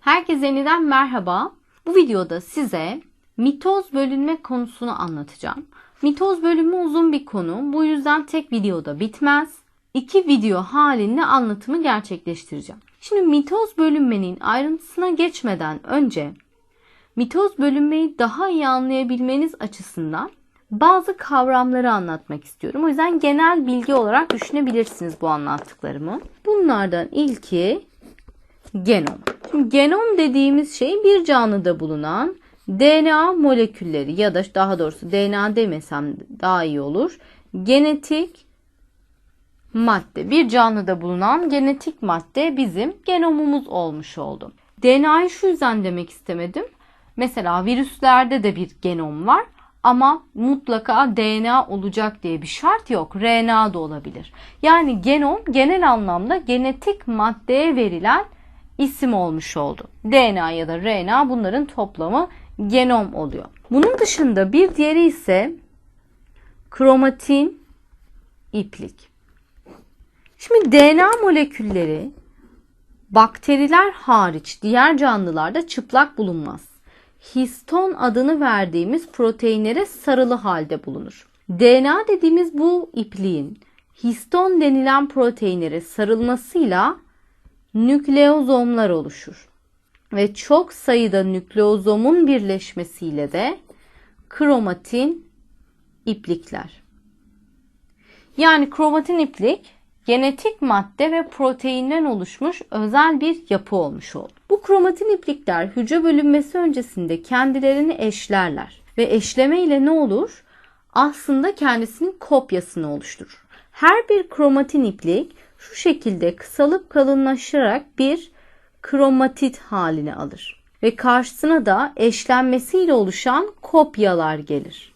Herkese yeniden merhaba. Bu videoda size mitoz bölünme konusunu anlatacağım. Mitoz bölünme uzun bir konu. Bu yüzden tek videoda bitmez. İki video halinde anlatımı gerçekleştireceğim. Şimdi mitoz bölünmenin ayrıntısına geçmeden önce mitoz bölünmeyi daha iyi anlayabilmeniz açısından bazı kavramları anlatmak istiyorum. O yüzden genel bilgi olarak düşünebilirsiniz bu anlattıklarımı. Bunlardan ilki genom. Şimdi genom dediğimiz şey bir canlıda bulunan DNA molekülleri ya da daha doğrusu DNA demesem daha iyi olur. Genetik madde. Bir canlıda bulunan genetik madde bizim genomumuz olmuş oldu. DNA'yı şu yüzden demek istemedim. Mesela virüslerde de bir genom var ama mutlaka DNA olacak diye bir şart yok. RNA da olabilir. Yani genom genel anlamda genetik maddeye verilen isim olmuş oldu. DNA ya da RNA bunların toplamı genom oluyor. Bunun dışında bir diğeri ise kromatin iplik. Şimdi DNA molekülleri bakteriler hariç diğer canlılarda çıplak bulunmaz. Histon adını verdiğimiz proteinlere sarılı halde bulunur. DNA dediğimiz bu ipliğin histon denilen proteinlere sarılmasıyla nükleozomlar oluşur. Ve çok sayıda nükleozomun birleşmesiyle de kromatin iplikler. Yani kromatin iplik genetik madde ve proteinden oluşmuş özel bir yapı olmuş oldu. Bu kromatin iplikler hücre bölünmesi öncesinde kendilerini eşlerler ve eşleme ile ne olur? Aslında kendisinin kopyasını oluşturur. Her bir kromatin iplik şu şekilde kısalıp kalınlaşarak bir kromatit halini alır ve karşısına da eşlenmesiyle oluşan kopyalar gelir.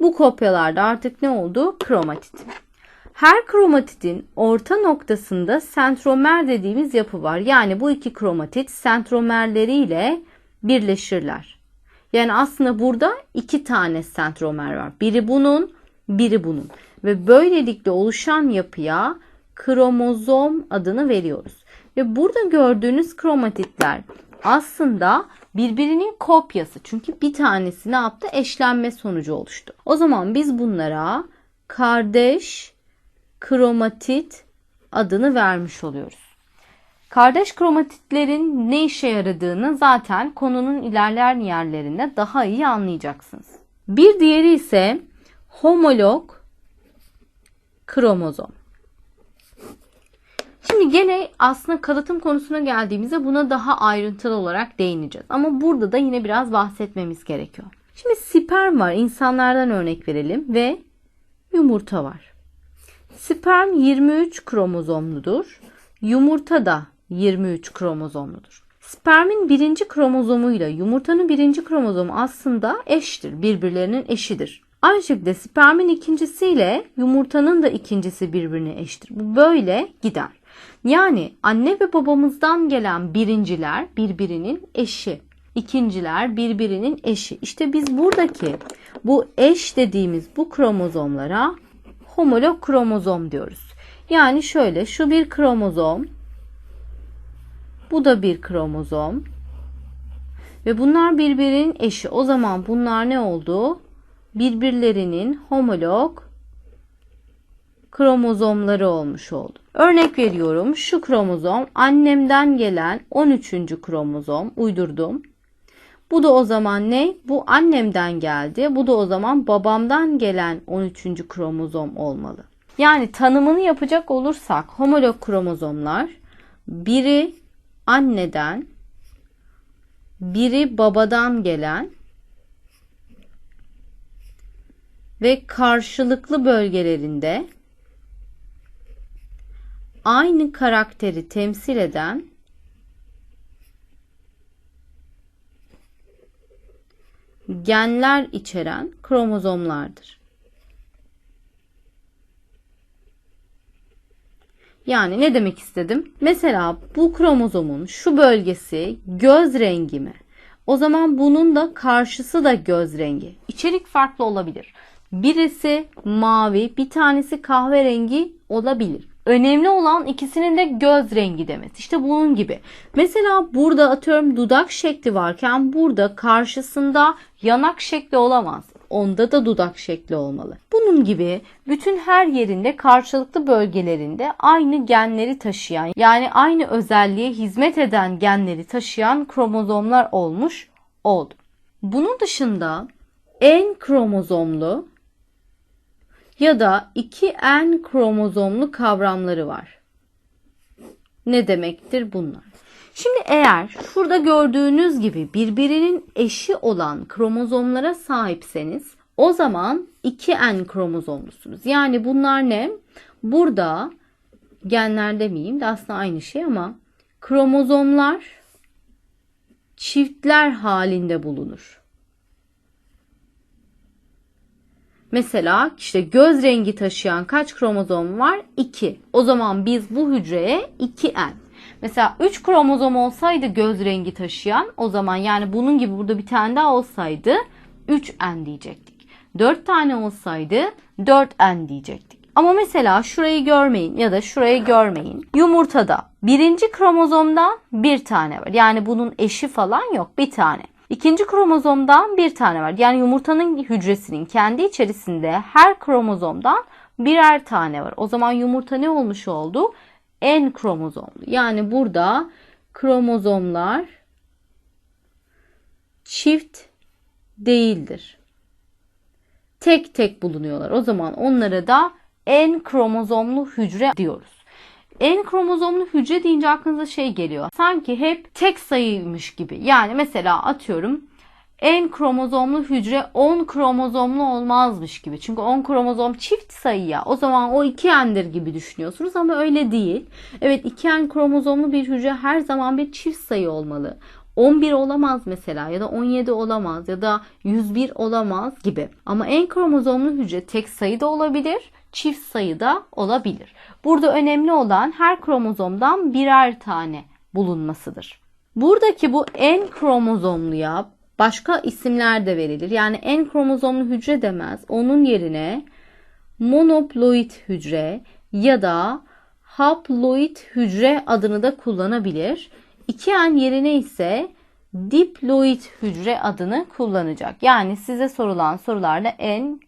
Bu kopyalarda artık ne oldu? Kromatit. Her kromatitin orta noktasında sentromer dediğimiz yapı var. Yani bu iki kromatit sentromerleriyle birleşirler. Yani aslında burada iki tane sentromer var. Biri bunun, biri bunun. Ve böylelikle oluşan yapıya kromozom adını veriyoruz. Ve burada gördüğünüz kromatitler aslında birbirinin kopyası. Çünkü bir tanesi ne yaptı? Eşlenme sonucu oluştu. O zaman biz bunlara kardeş kromatit adını vermiş oluyoruz. Kardeş kromatitlerin ne işe yaradığını zaten konunun ilerleyen yerlerinde daha iyi anlayacaksınız. Bir diğeri ise homolog kromozom. Şimdi gene aslında kalıtım konusuna geldiğimizde buna daha ayrıntılı olarak değineceğiz. Ama burada da yine biraz bahsetmemiz gerekiyor. Şimdi sperm var. İnsanlardan örnek verelim ve yumurta var. Sperm 23 kromozomludur. Yumurta da 23 kromozomludur. Spermin birinci kromozomuyla yumurtanın birinci kromozomu aslında eştir. Birbirlerinin eşidir. Aynı şekilde spermin ikincisiyle yumurtanın da ikincisi birbirine eşittir. Bu böyle gider. Yani anne ve babamızdan gelen birinciler birbirinin eşi. ikinciler birbirinin eşi. İşte biz buradaki bu eş dediğimiz bu kromozomlara homolog kromozom diyoruz. Yani şöyle şu bir kromozom bu da bir kromozom ve bunlar birbirinin eşi. O zaman bunlar ne oldu? Birbirlerinin homolog kromozomları olmuş oldu. Örnek veriyorum şu kromozom annemden gelen 13. kromozom uydurdum. Bu da o zaman ne? Bu annemden geldi. Bu da o zaman babamdan gelen 13. kromozom olmalı. Yani tanımını yapacak olursak homolog kromozomlar biri anneden, biri babadan gelen ve karşılıklı bölgelerinde aynı karakteri temsil eden genler içeren kromozomlardır. Yani ne demek istedim? Mesela bu kromozomun şu bölgesi göz rengi mi? O zaman bunun da karşısı da göz rengi. İçerik farklı olabilir. Birisi mavi, bir tanesi kahverengi olabilir. Önemli olan ikisinin de göz rengi demesi. İşte bunun gibi. Mesela burada atıyorum dudak şekli varken burada karşısında yanak şekli olamaz. Onda da dudak şekli olmalı. Bunun gibi bütün her yerinde karşılıklı bölgelerinde aynı genleri taşıyan yani aynı özelliğe hizmet eden genleri taşıyan kromozomlar olmuş oldu. Bunun dışında en kromozomlu ya da 2N kromozomlu kavramları var. Ne demektir bunlar? Şimdi eğer şurada gördüğünüz gibi birbirinin eşi olan kromozomlara sahipseniz o zaman 2N kromozomlusunuz. Yani bunlar ne? Burada genler demeyeyim de aslında aynı şey ama kromozomlar çiftler halinde bulunur. Mesela işte göz rengi taşıyan kaç kromozom var? 2. O zaman biz bu hücreye 2N. Mesela 3 kromozom olsaydı göz rengi taşıyan o zaman yani bunun gibi burada bir tane daha olsaydı 3N diyecektik. 4 tane olsaydı 4N diyecektik. Ama mesela şurayı görmeyin ya da şurayı görmeyin. Yumurtada birinci kromozomdan bir tane var. Yani bunun eşi falan yok bir tane. İkinci kromozomdan bir tane var. Yani yumurtanın hücresinin kendi içerisinde her kromozomdan birer tane var. O zaman yumurta ne olmuş oldu? En kromozomlu. Yani burada kromozomlar çift değildir. Tek tek bulunuyorlar. O zaman onlara da en kromozomlu hücre diyoruz. En kromozomlu hücre deyince aklınıza şey geliyor. Sanki hep tek sayıymış gibi. Yani mesela atıyorum en kromozomlu hücre 10 kromozomlu olmazmış gibi. Çünkü 10 kromozom çift sayı ya. O zaman o 2n'dir gibi düşünüyorsunuz ama öyle değil. Evet 2n kromozomlu bir hücre her zaman bir çift sayı olmalı. 11 olamaz mesela ya da 17 olamaz ya da 101 olamaz gibi. Ama en kromozomlu hücre tek sayı da olabilir, çift sayı da olabilir. Burada önemli olan her kromozomdan birer tane bulunmasıdır. Buradaki bu en kromozomluya başka isimler de verilir. Yani en kromozomlu hücre demez. Onun yerine monoploid hücre ya da haploid hücre adını da kullanabilir. 2N yerine ise diploid hücre adını kullanacak. Yani size sorulan sorularda N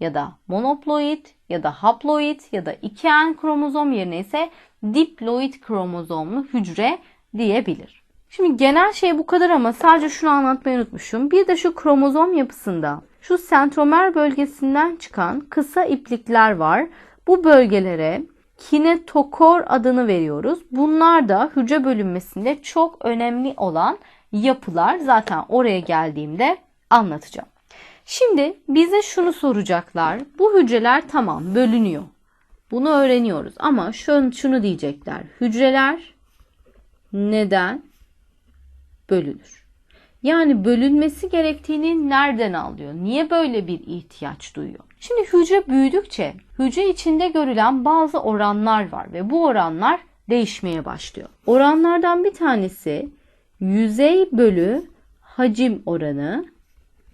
ya da monoploid ya da haploid ya da 2N kromozom yerine ise diploid kromozomlu hücre diyebilir. Şimdi genel şey bu kadar ama sadece şunu anlatmayı unutmuşum. Bir de şu kromozom yapısında şu sentromer bölgesinden çıkan kısa iplikler var. Bu bölgelere kinetokor adını veriyoruz. Bunlar da hücre bölünmesinde çok önemli olan yapılar. Zaten oraya geldiğimde anlatacağım. Şimdi bize şunu soracaklar. Bu hücreler tamam bölünüyor. Bunu öğreniyoruz ama şunu, şunu diyecekler. Hücreler neden bölünür? Yani bölünmesi gerektiğini nereden alıyor? Niye böyle bir ihtiyaç duyuyor? Şimdi hücre büyüdükçe hücre içinde görülen bazı oranlar var ve bu oranlar değişmeye başlıyor. Oranlardan bir tanesi yüzey bölü hacim oranı,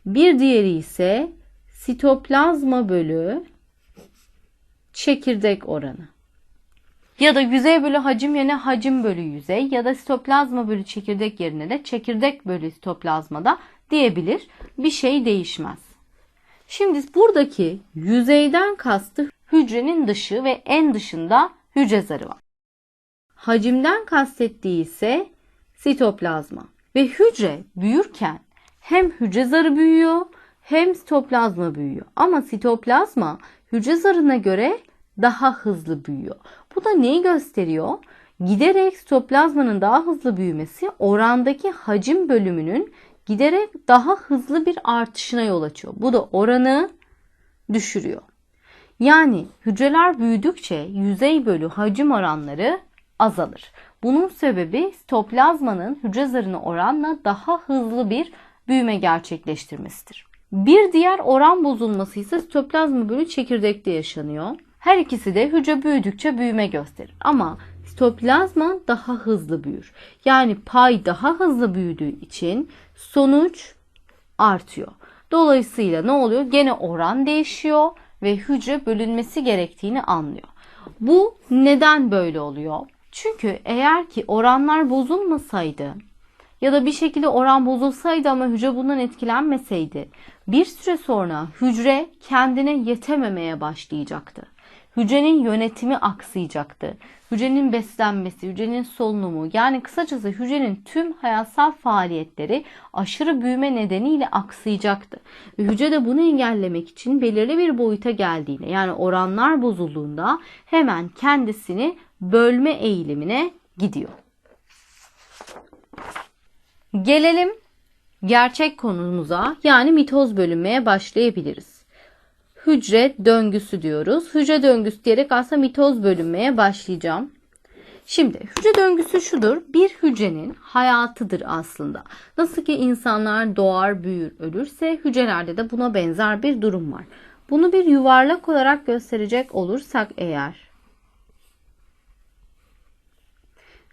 bir diğeri ise sitoplazma bölü çekirdek oranı. Ya da yüzey bölü hacim yerine hacim bölü yüzey ya da sitoplazma bölü çekirdek yerine de çekirdek bölü sitoplazma da diyebilir. Bir şey değişmez. Şimdi buradaki yüzeyden kastı hücrenin dışı ve en dışında hücre zarı var. Hacimden kastettiği ise sitoplazma. Ve hücre büyürken hem hücre zarı büyüyor hem sitoplazma büyüyor. Ama sitoplazma hücre zarına göre daha hızlı büyüyor. Bu da neyi gösteriyor? Giderek sitoplazmanın daha hızlı büyümesi orandaki hacim bölümünün giderek daha hızlı bir artışına yol açıyor. Bu da oranı düşürüyor. Yani hücreler büyüdükçe yüzey bölü hacim oranları azalır. Bunun sebebi sitoplazmanın hücre zarına oranla daha hızlı bir büyüme gerçekleştirmesidir. Bir diğer oran bozulması ise sitoplazma bölü çekirdekte yaşanıyor. Her ikisi de hücre büyüdükçe büyüme gösterir. Ama sitoplazma daha hızlı büyür. Yani pay daha hızlı büyüdüğü için sonuç artıyor. Dolayısıyla ne oluyor? Gene oran değişiyor ve hücre bölünmesi gerektiğini anlıyor. Bu neden böyle oluyor? Çünkü eğer ki oranlar bozulmasaydı ya da bir şekilde oran bozulsaydı ama hücre bundan etkilenmeseydi bir süre sonra hücre kendine yetememeye başlayacaktı. Hücrenin yönetimi aksayacaktı. Hücrenin beslenmesi, hücrenin solunumu yani kısacası hücrenin tüm hayatsal faaliyetleri aşırı büyüme nedeniyle aksayacaktı. Ve hücre de bunu engellemek için belirli bir boyuta geldiğinde yani oranlar bozulduğunda hemen kendisini bölme eğilimine gidiyor. Gelelim gerçek konumuza yani mitoz bölünmeye başlayabiliriz. Hücre döngüsü diyoruz. Hücre döngüsü diyerek aslında mitoz bölünmeye başlayacağım. Şimdi hücre döngüsü şudur. Bir hücrenin hayatıdır aslında. Nasıl ki insanlar doğar, büyür, ölürse hücrelerde de buna benzer bir durum var. Bunu bir yuvarlak olarak gösterecek olursak eğer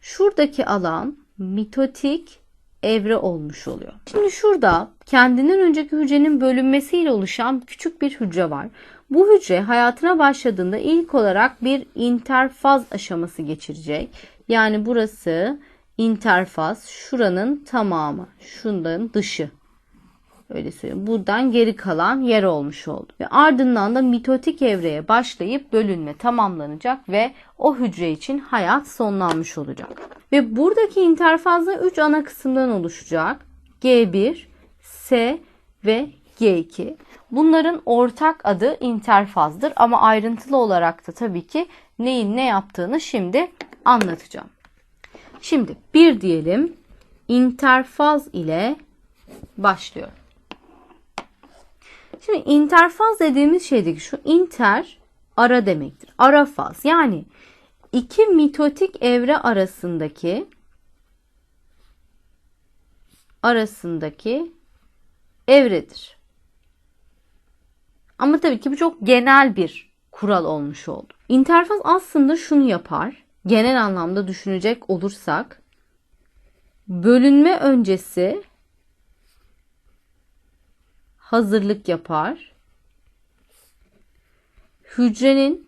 şuradaki alan mitotik evre olmuş oluyor. Şimdi şurada kendinden önceki hücrenin bölünmesiyle oluşan küçük bir hücre var. Bu hücre hayatına başladığında ilk olarak bir interfaz aşaması geçirecek. Yani burası interfaz, şuranın tamamı, şundan dışı. Öyle söyleyeyim. Buradan geri kalan yer olmuş oldu. Ve ardından da mitotik evreye başlayıp bölünme tamamlanacak ve o hücre için hayat sonlanmış olacak. Ve buradaki interfazda 3 ana kısımdan oluşacak. G1, S ve G2. Bunların ortak adı interfazdır ama ayrıntılı olarak da tabii ki neyin ne yaptığını şimdi anlatacağım. Şimdi bir diyelim interfaz ile başlıyor. Şimdi interfaz dediğimiz şeydeki şu inter ara demektir. Ara faz yani iki mitotik evre arasındaki arasındaki evredir. Ama tabii ki bu çok genel bir kural olmuş oldu. İnterfaz aslında şunu yapar. Genel anlamda düşünecek olursak bölünme öncesi hazırlık yapar. Hücrenin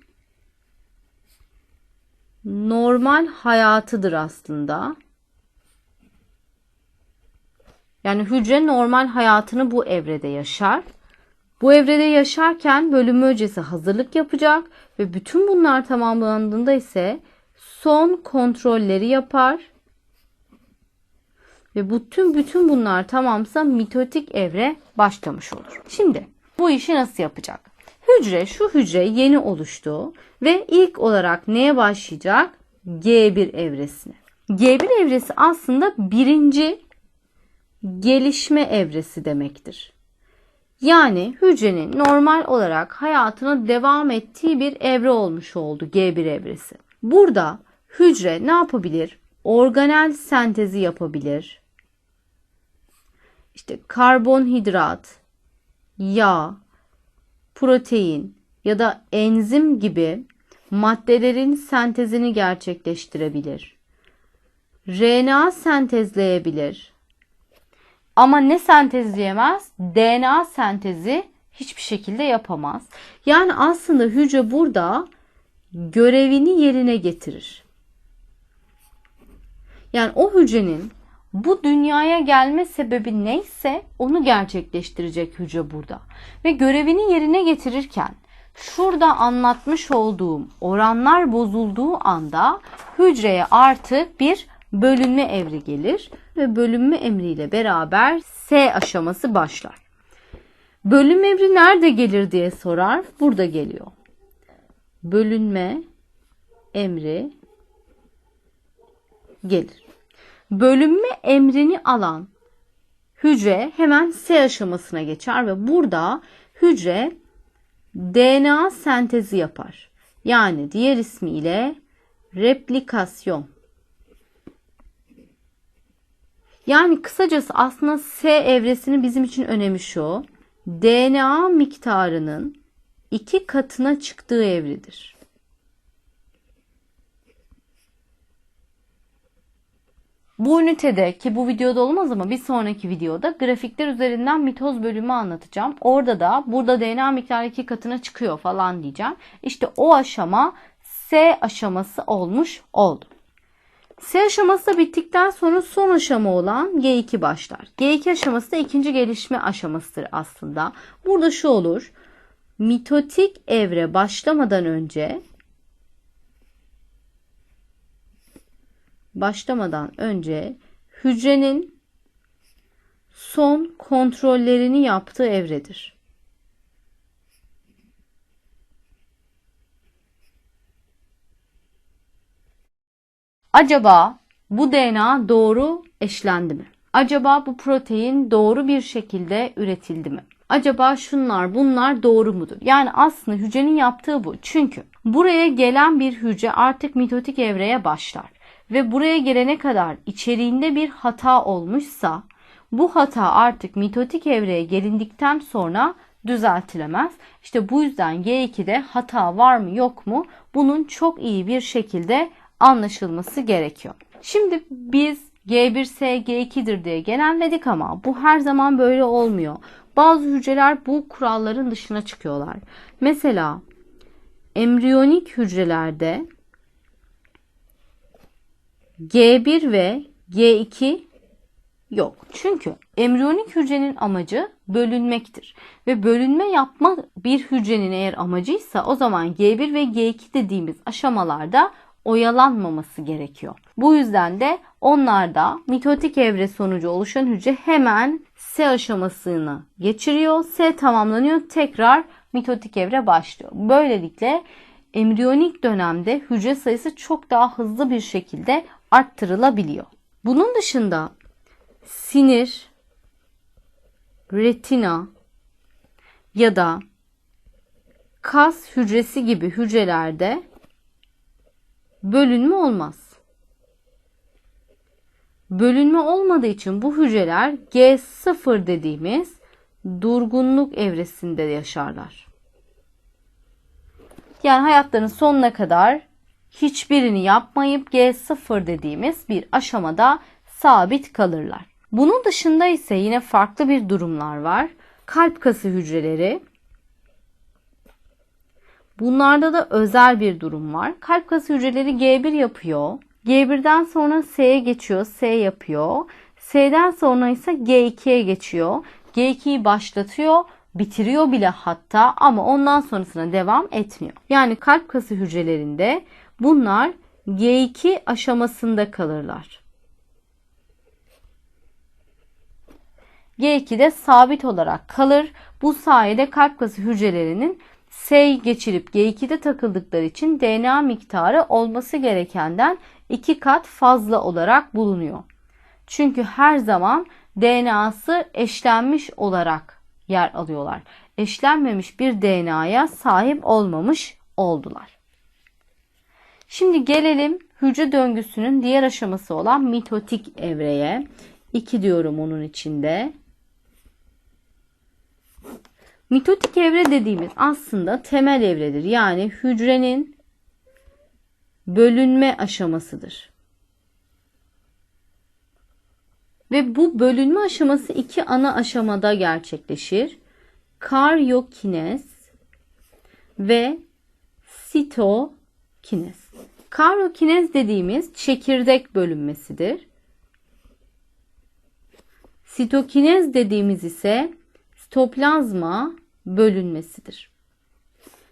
normal hayatıdır aslında. Yani hücre normal hayatını bu evrede yaşar. Bu evrede yaşarken bölünme öncesi hazırlık yapacak ve bütün bunlar tamamlandığında ise son kontrolleri yapar. Ve bütün bütün bunlar tamamsa mitotik evre başlamış olur. Şimdi bu işi nasıl yapacak? Hücre şu hücre yeni oluştu ve ilk olarak neye başlayacak? G1 evresine. G1 evresi aslında birinci gelişme evresi demektir. Yani hücrenin normal olarak hayatına devam ettiği bir evre olmuş oldu G1 evresi. Burada hücre ne yapabilir? Organel sentezi yapabilir. İşte karbonhidrat, yağ, protein ya da enzim gibi maddelerin sentezini gerçekleştirebilir. RNA sentezleyebilir. Ama ne sentezleyemez? DNA sentezi hiçbir şekilde yapamaz. Yani aslında hücre burada görevini yerine getirir. Yani o hücrenin bu dünyaya gelme sebebi neyse onu gerçekleştirecek hücre burada. Ve görevini yerine getirirken şurada anlatmış olduğum oranlar bozulduğu anda hücreye artık bir bölünme emri gelir ve bölünme emriyle beraber S aşaması başlar. Bölünme emri nerede gelir diye sorar. Burada geliyor. Bölünme emri gelir. Bölünme emrini alan hücre hemen S aşamasına geçer ve burada hücre DNA sentezi yapar. Yani diğer ismiyle replikasyon. Yani kısacası aslında S evresinin bizim için önemi şu. DNA miktarının iki katına çıktığı evredir. Bu ünitede ki bu videoda olmaz ama bir sonraki videoda grafikler üzerinden mitoz bölümü anlatacağım. Orada da burada DNA miktarı iki katına çıkıyor falan diyeceğim. İşte o aşama S aşaması olmuş oldu. S aşaması bittikten sonra son aşama olan G2 başlar. G2 aşaması da ikinci gelişme aşamasıdır aslında. Burada şu olur. Mitotik evre başlamadan önce başlamadan önce hücrenin son kontrollerini yaptığı evredir. Acaba bu DNA doğru eşlendi mi? Acaba bu protein doğru bir şekilde üretildi mi? Acaba şunlar bunlar doğru mudur? Yani aslında hücrenin yaptığı bu. Çünkü buraya gelen bir hücre artık mitotik evreye başlar. Ve buraya gelene kadar içeriğinde bir hata olmuşsa bu hata artık mitotik evreye gelindikten sonra düzeltilemez. İşte bu yüzden G2'de hata var mı yok mu bunun çok iyi bir şekilde anlaşılması gerekiyor. Şimdi biz G1S G2'dir diye genelledik ama bu her zaman böyle olmuyor. Bazı hücreler bu kuralların dışına çıkıyorlar. Mesela embriyonik hücrelerde G1 ve G2 yok. Çünkü embriyonik hücrenin amacı bölünmektir. Ve bölünme yapma bir hücrenin eğer amacıysa o zaman G1 ve G2 dediğimiz aşamalarda oyalanmaması gerekiyor. Bu yüzden de onlarda mitotik evre sonucu oluşan hücre hemen S aşamasını geçiriyor. S tamamlanıyor. Tekrar mitotik evre başlıyor. Böylelikle embriyonik dönemde hücre sayısı çok daha hızlı bir şekilde arttırılabiliyor. Bunun dışında sinir, retina ya da kas hücresi gibi hücrelerde bölünme olmaz. Bölünme olmadığı için bu hücreler G0 dediğimiz durgunluk evresinde yaşarlar. Yani hayatlarının sonuna kadar hiçbirini yapmayıp G0 dediğimiz bir aşamada sabit kalırlar. Bunun dışında ise yine farklı bir durumlar var. Kalp kası hücreleri. Bunlarda da özel bir durum var. Kalp kası hücreleri G1 yapıyor. G1'den sonra S'ye geçiyor. S yapıyor. S'den sonra ise G2'ye geçiyor. G2'yi başlatıyor, bitiriyor bile hatta ama ondan sonrasına devam etmiyor. Yani kalp kası hücrelerinde bunlar G2 aşamasında kalırlar. G2'de sabit olarak kalır. Bu sayede kalp kası hücrelerinin S geçirip G2'de takıldıkları için DNA miktarı olması gerekenden iki kat fazla olarak bulunuyor. Çünkü her zaman DNA'sı eşlenmiş olarak yer alıyorlar. Eşlenmemiş bir DNA'ya sahip olmamış oldular. Şimdi gelelim hücre döngüsünün diğer aşaması olan mitotik evreye. 2 diyorum onun içinde. Mitotik evre dediğimiz aslında temel evredir. Yani hücrenin bölünme aşamasıdır. Ve bu bölünme aşaması iki ana aşamada gerçekleşir. Karyokinez ve sitokinez. Karyokinez dediğimiz çekirdek bölünmesidir. Sitokinez dediğimiz ise sitoplazma bölünmesidir.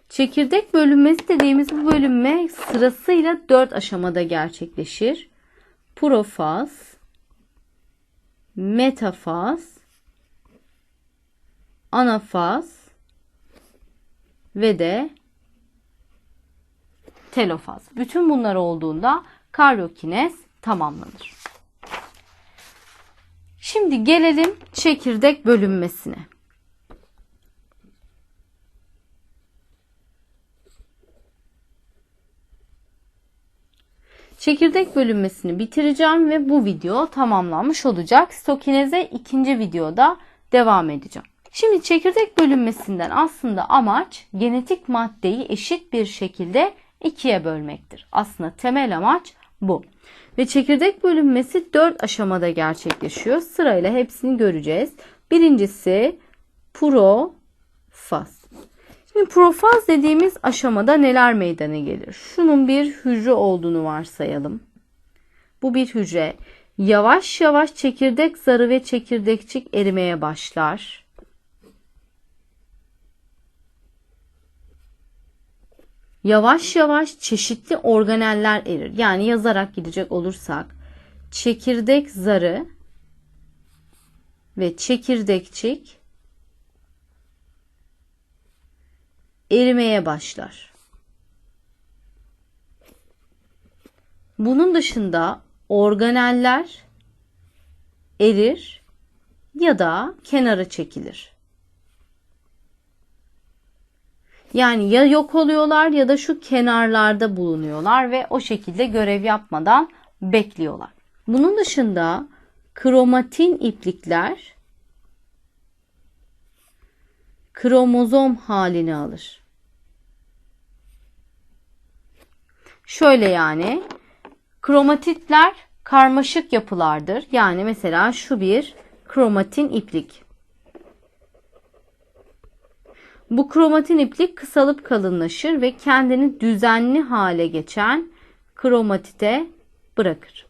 Çekirdek bölünmesi dediğimiz bu bölünme sırasıyla 4 aşamada gerçekleşir. Profaz, metafaz, anafaz ve de telofaz. Bütün bunlar olduğunda karyokinez tamamlanır. Şimdi gelelim çekirdek bölünmesine. Çekirdek bölünmesini bitireceğim ve bu video tamamlanmış olacak. Stokineze ikinci videoda devam edeceğim. Şimdi çekirdek bölünmesinden aslında amaç genetik maddeyi eşit bir şekilde ikiye bölmektir. Aslında temel amaç bu. Ve çekirdek bölünmesi 4 aşamada gerçekleşiyor. Sırayla hepsini göreceğiz. Birincisi profaz. Şimdi profaz dediğimiz aşamada neler meydana gelir? Şunun bir hücre olduğunu varsayalım. Bu bir hücre. Yavaş yavaş çekirdek zarı ve çekirdekçik erimeye başlar. Yavaş yavaş çeşitli organeller erir. Yani yazarak gidecek olursak çekirdek zarı ve çekirdekçik erimeye başlar. Bunun dışında organeller erir ya da kenara çekilir. Yani ya yok oluyorlar ya da şu kenarlarda bulunuyorlar ve o şekilde görev yapmadan bekliyorlar. Bunun dışında kromatin iplikler kromozom halini alır. Şöyle yani kromatitler karmaşık yapılardır. Yani mesela şu bir kromatin iplik. Bu kromatin iplik kısalıp kalınlaşır ve kendini düzenli hale geçen kromatite bırakır.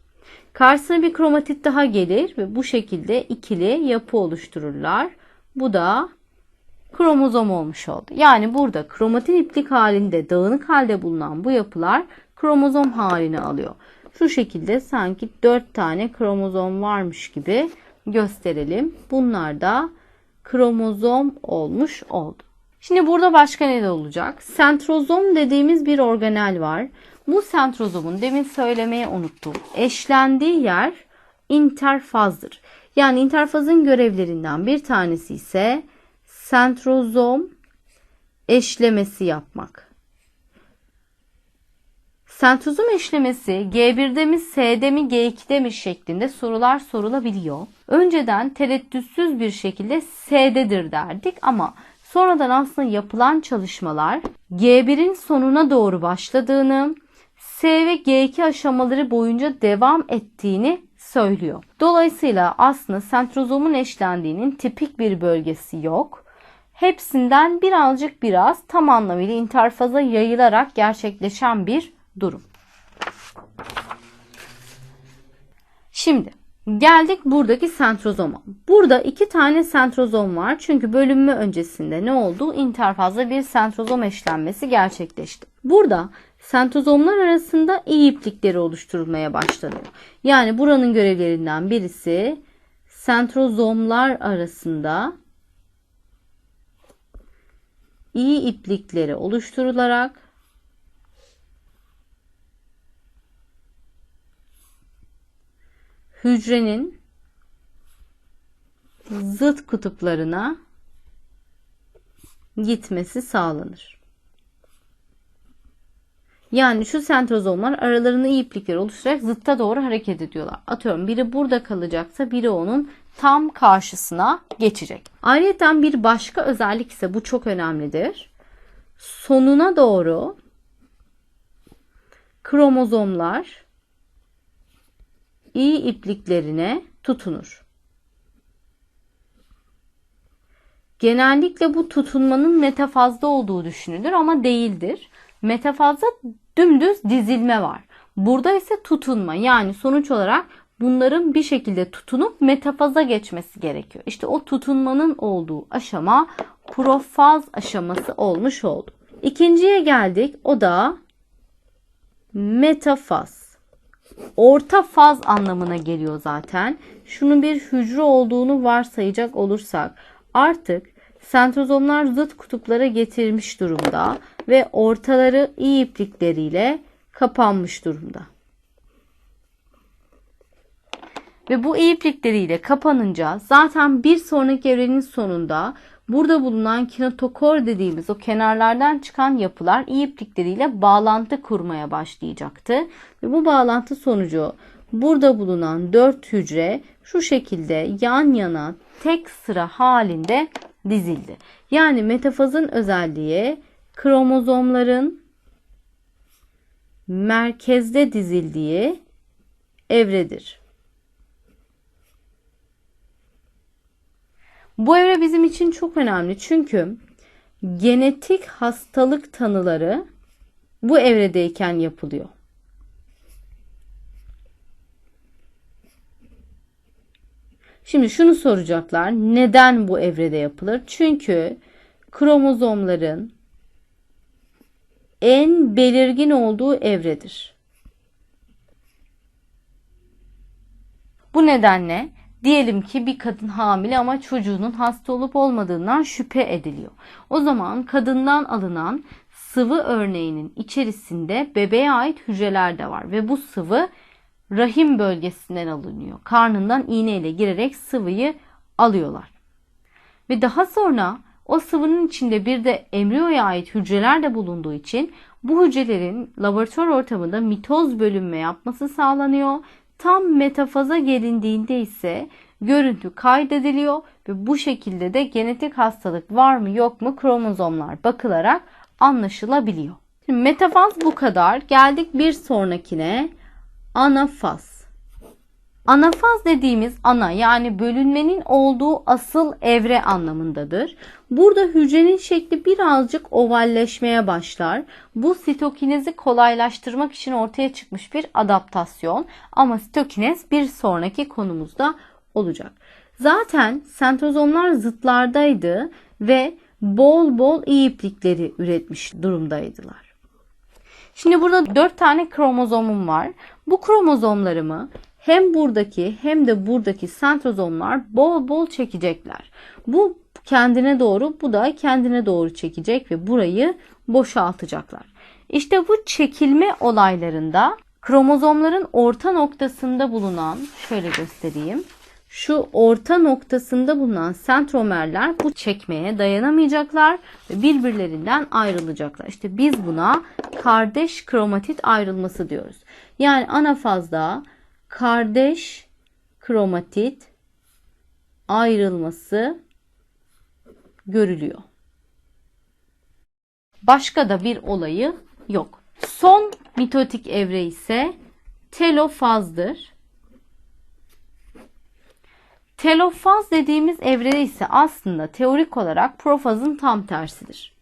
Karşısına bir kromatit daha gelir ve bu şekilde ikili yapı oluştururlar. Bu da kromozom olmuş oldu. Yani burada kromatin iplik halinde dağınık halde bulunan bu yapılar kromozom halini alıyor. Şu şekilde sanki 4 tane kromozom varmış gibi gösterelim. Bunlar da kromozom olmuş oldu. Şimdi burada başka ne olacak? Sentrozom dediğimiz bir organel var. Bu sentrozomun demin söylemeyi unuttum. Eşlendiği yer interfazdır. Yani interfazın görevlerinden bir tanesi ise sentrozom eşlemesi yapmak. Sentrozom eşlemesi G1'de mi, S'de mi, G2'de mi şeklinde sorular sorulabiliyor. Önceden tereddütsüz bir şekilde S'dedir derdik ama sonradan aslında yapılan çalışmalar G1'in sonuna doğru başladığını, S ve G2 aşamaları boyunca devam ettiğini söylüyor. Dolayısıyla aslında sentrozomun eşlendiğinin tipik bir bölgesi yok. Hepsinden birazcık biraz tam anlamıyla interfaza yayılarak gerçekleşen bir durum. Şimdi geldik buradaki sentrozoma. Burada iki tane sentrozom var. Çünkü bölünme öncesinde ne oldu? İnterfazda bir sentrozom eşlenmesi gerçekleşti. Burada sentrozomlar arasında iyi iplikleri oluşturulmaya başlanıyor. Yani buranın görevlerinden birisi sentrozomlar arasında iyi iplikleri oluşturularak hücrenin zıt kutuplarına gitmesi sağlanır. Yani şu sentrozomlar aralarında iyi iplikler oluşturarak zıtta doğru hareket ediyorlar. Atıyorum biri burada kalacaksa biri onun tam karşısına geçecek. Ayrıca bir başka özellik ise bu çok önemlidir. Sonuna doğru kromozomlar iyi ipliklerine tutunur. Genellikle bu tutunmanın metafazda olduğu düşünülür ama değildir. Metafazda dümdüz dizilme var. Burada ise tutunma yani sonuç olarak bunların bir şekilde tutunup metafaza geçmesi gerekiyor. İşte o tutunmanın olduğu aşama profaz aşaması olmuş oldu. İkinciye geldik. O da metafaz. Orta faz anlamına geliyor zaten. Şunun bir hücre olduğunu varsayacak olursak artık sentrozomlar zıt kutuplara getirmiş durumda ve ortaları iyi iplikleriyle kapanmış durumda. Ve bu iyi iplikleriyle kapanınca zaten bir sonraki evrenin sonunda burada bulunan kinetokor dediğimiz o kenarlardan çıkan yapılar iyi iplikleriyle bağlantı kurmaya başlayacaktı. Ve bu bağlantı sonucu burada bulunan dört hücre şu şekilde yan yana tek sıra halinde dizildi. Yani metafazın özelliği kromozomların merkezde dizildiği evredir. Bu evre bizim için çok önemli çünkü genetik hastalık tanıları bu evredeyken yapılıyor. Şimdi şunu soracaklar. Neden bu evrede yapılır? Çünkü kromozomların en belirgin olduğu evredir. Bu nedenle diyelim ki bir kadın hamile ama çocuğunun hasta olup olmadığından şüphe ediliyor. O zaman kadından alınan sıvı örneğinin içerisinde bebeğe ait hücreler de var ve bu sıvı rahim bölgesinden alınıyor. Karnından iğneyle girerek sıvıyı alıyorlar. Ve daha sonra o sıvının içinde bir de embriyoya ait hücreler de bulunduğu için bu hücrelerin laboratuvar ortamında mitoz bölünme yapması sağlanıyor. Tam metafaza gelindiğinde ise görüntü kaydediliyor ve bu şekilde de genetik hastalık var mı yok mu kromozomlar bakılarak anlaşılabiliyor. Şimdi metafaz bu kadar. Geldik bir sonrakine anafaz. Anafaz dediğimiz ana yani bölünmenin olduğu asıl evre anlamındadır. Burada hücrenin şekli birazcık ovalleşmeye başlar. Bu sitokinezi kolaylaştırmak için ortaya çıkmış bir adaptasyon ama sitokinez bir sonraki konumuzda olacak. Zaten sentrozomlar zıtlardaydı ve bol bol iyi iplikleri üretmiş durumdaydılar. Şimdi burada 4 tane kromozomum var. Bu kromozomlarımı hem buradaki hem de buradaki sentrozomlar bol bol çekecekler. Bu kendine doğru, bu da kendine doğru çekecek ve burayı boşaltacaklar. İşte bu çekilme olaylarında kromozomların orta noktasında bulunan, şöyle göstereyim. Şu orta noktasında bulunan sentromerler bu çekmeye dayanamayacaklar ve birbirlerinden ayrılacaklar. İşte biz buna kardeş kromatit ayrılması diyoruz. Yani anafazda kardeş kromatit ayrılması görülüyor. Başka da bir olayı yok. Son mitotik evre ise telofazdır. Telofaz dediğimiz evre ise aslında teorik olarak profazın tam tersidir.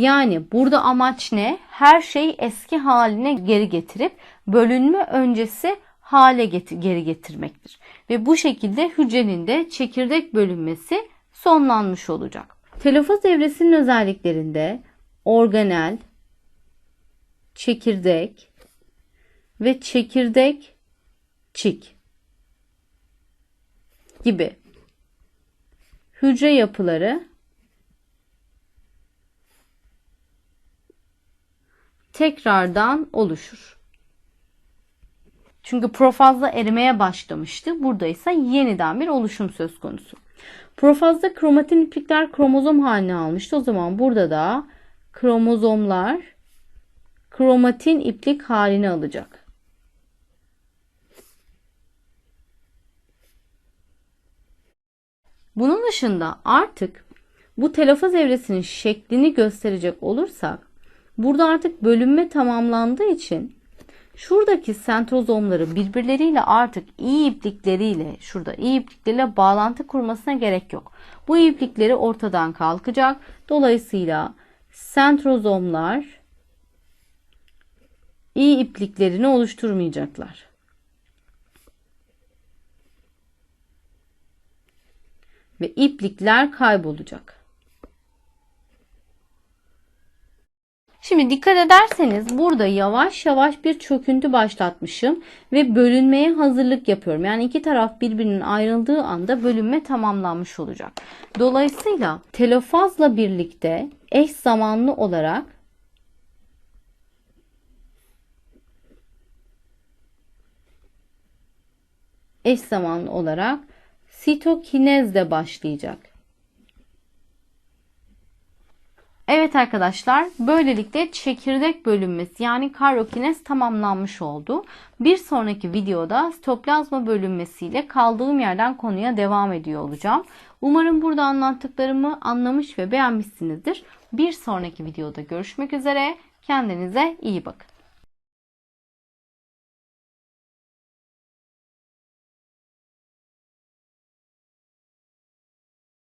Yani burada amaç ne? Her şeyi eski haline geri getirip bölünme öncesi hale get geri getirmektir. Ve bu şekilde hücrenin de çekirdek bölünmesi sonlanmış olacak. Telofaz evresinin özelliklerinde organel, çekirdek ve çekirdek çik gibi hücre yapıları tekrardan oluşur. Çünkü profazda erimeye başlamıştı. Burada ise yeniden bir oluşum söz konusu. Profazda kromatin iplikler kromozom haline almıştı. O zaman burada da kromozomlar kromatin iplik halini alacak. Bunun dışında artık bu telofaz evresinin şeklini gösterecek olursak burada artık bölünme tamamlandığı için şuradaki sentrozomları birbirleriyle artık iyi iplikleriyle şurada iyi iplikleriyle bağlantı kurmasına gerek yok. Bu iplikleri ortadan kalkacak. Dolayısıyla sentrozomlar iyi ipliklerini oluşturmayacaklar. ve iplikler kaybolacak. Şimdi dikkat ederseniz burada yavaş yavaş bir çöküntü başlatmışım ve bölünmeye hazırlık yapıyorum. Yani iki taraf birbirinin ayrıldığı anda bölünme tamamlanmış olacak. Dolayısıyla telofazla birlikte eş zamanlı olarak eş zamanlı olarak sitokinez de başlayacak. Evet arkadaşlar böylelikle çekirdek bölünmesi yani karokinez tamamlanmış oldu. Bir sonraki videoda sitoplazma bölünmesiyle kaldığım yerden konuya devam ediyor olacağım. Umarım burada anlattıklarımı anlamış ve beğenmişsinizdir. Bir sonraki videoda görüşmek üzere. Kendinize iyi bakın.